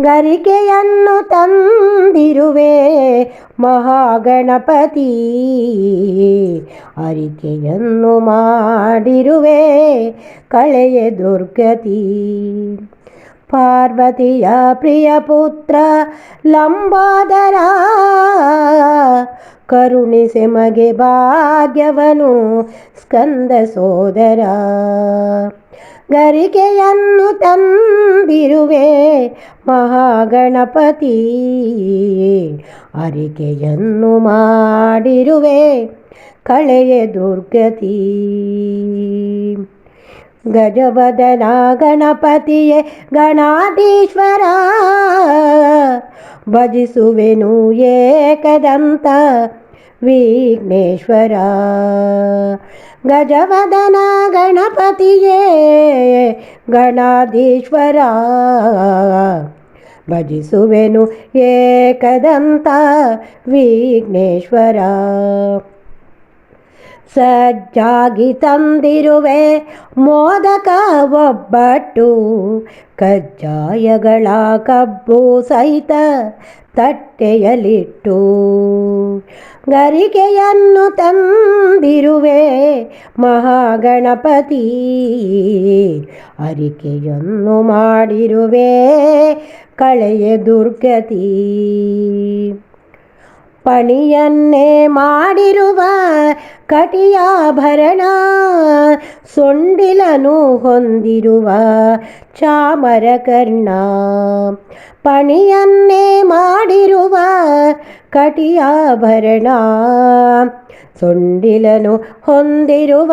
ಗರಿಕೆಯನ್ನು ತಂದಿರುವೆ ಮಹಾಗಣಪತಿ. ಅರಿಕೆಯನ್ನು ಮಾಡಿರುವೆ ಕಳೆಯ ದುರ್ಗತಿ. ಪಾರ್ವತಿಯ ಪ್ರಿಯ ಪುತ್ರ ಲಂಬಾದರ, ಕರುಣಿಸೆ ಮಗೆ ಭಾಗ್ಯವನು ಸ್ಕಂದ ಸೋದರ. ಗರಿಕೆಯನ್ನು ತಂದಿರುವೆ ಮಹಾಗಣಪತಿ ಅರಿಕೆಯನ್ನು ಮಾಡಿರುವೆ ಕಳೆಯ ದುರ್ಗತಿ. ಗಜವದನ ಗಣಪತಿಯೇ ಗಣಾಧೀಶ್ವರ ಭಜಿಸುವೆನು ಏಕದಂತ ವಿಘ್ನೇಶ್ವರ ಗಜವದನ ಗಣಪತಿಯೇ ಗಣಾಧೀಶ್ವರ ಭಜಿಸುವೆನು ಏಕದಂತ ವಿಘ್ನೇಶ್ವರ ಸಜ್ಜಾಗಿ ತಂದಿರುವೆ ಮೋದಕ ಒಬ್ಬಟ್ಟು. ಕಜ್ಜಾಯಗಳ ಕಬ್ಬು ಸಹಿತ ತಟ್ಟೆಯಲಿಟ್ಟು ಗರಿಕೆಯನ್ನು ತಂದಿರುವೆ ಮಹಾಗಣಪತಿ. ಅರಿಕೆಯನ್ನು ಮಾಡಿರುವೆ ಕಳೆಯ ದುರ್ಗತಿ. ಪಣಿಯನ್ನೇ ಮಾಡಿರುವ ಕಟಿಯಾಭರಣ ಸೊಂಡಿಲನು ಹೊಂದಿರುವ ಚಾಮರ ಕರ್ಣ ಪಣಿಯನ್ನೇ ಮಾಡಿರುವ ಕಟಿಯಾಭರಣ ಸೊಂಡಿಲನು ಹೊಂದಿರುವ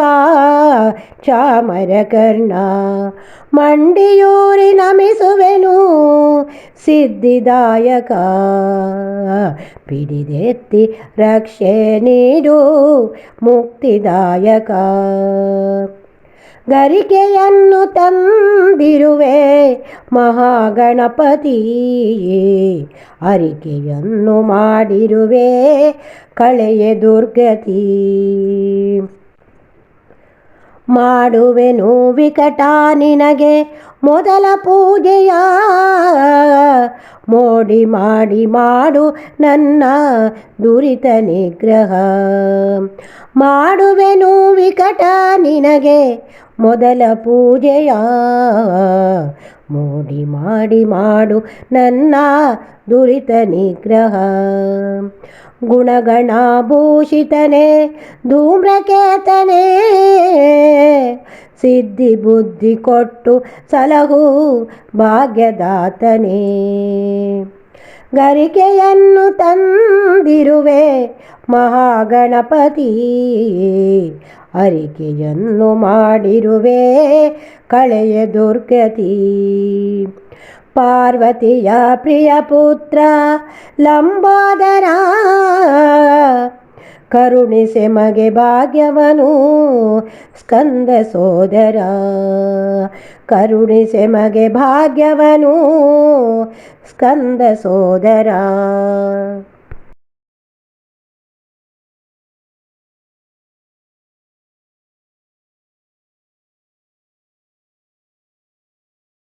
ಚಾಮರ ಕರ್ಣ ಮಂಡಿಯೂರಿ ನಮಿಸುವೆನು ಸಿದ್ಧಿದಾಯಕ. ಪಿಡಿದೆತ್ತಿ ರಕ್ಷೆ ನೀಡು ಮುಕ್ತಿದಾಯಕ. ಗರಿಕೆಯನ್ನು ತಂದಿರುವೆ ಮಹಾಗಣಪತಿಯೇ ಅರಿಕೆಯನ್ನು ಮಾಡಿರುವೆ ಕಳೆಯ ದುರ್ಗತಿ. ಮಾಡುವೆನು ವಿಕಟ ನಿನಗೆ ಮೊದಲ ಪೂಜೆಯ. ಮೋಡಿ ಮಾಡಿ ಮಾಡು ನನ್ನ ದುರಿತ ನಿಗ್ರಹ. ಮಾಡುವೆನು ವಿಕಟ ನಿನಗೆ ಮೊದಲ ಪೂಜೆಯ. ಮೋಡಿ ಮಾಡಿ ಮಾಡು ನನ್ನ ದುರಿತ ನಿಗ್ರಹ. ಗುಣಗಣಭೂಷಿತನೇ, ಧೂಮ್ರಕೇತನೇ ಸಿದ್ಧಿ ಬುದ್ಧಿ ಕೊಟ್ಟು ಸಲಹು ಭಾಗ್ಯದಾತನೇ. ಗರಿಕೆಯನ್ನು ತಂದಿರುವೆ ಮಹಾಗಣಪತಿ, ಅರಿಕೆಯನ್ನು ಮಾಡಿರುವೆ ಕಳೆಯ ದುರ್ಗತಿ. ಪಾರ್ವತಿಯ ಪ್ರಿಯ ಪುತ್ರ ಲಂಬೋದರ ಕರುಣಿಸೆ ಮಗೆ ಭಾಗ್ಯವನು. ಸ್ಕಂದ ಸೋದರ ಕರುಣಿಸೆ ಮಗೆ ಭಾಗ್ಯವನು. ಸ್ಕಂದ ಸೋದರ.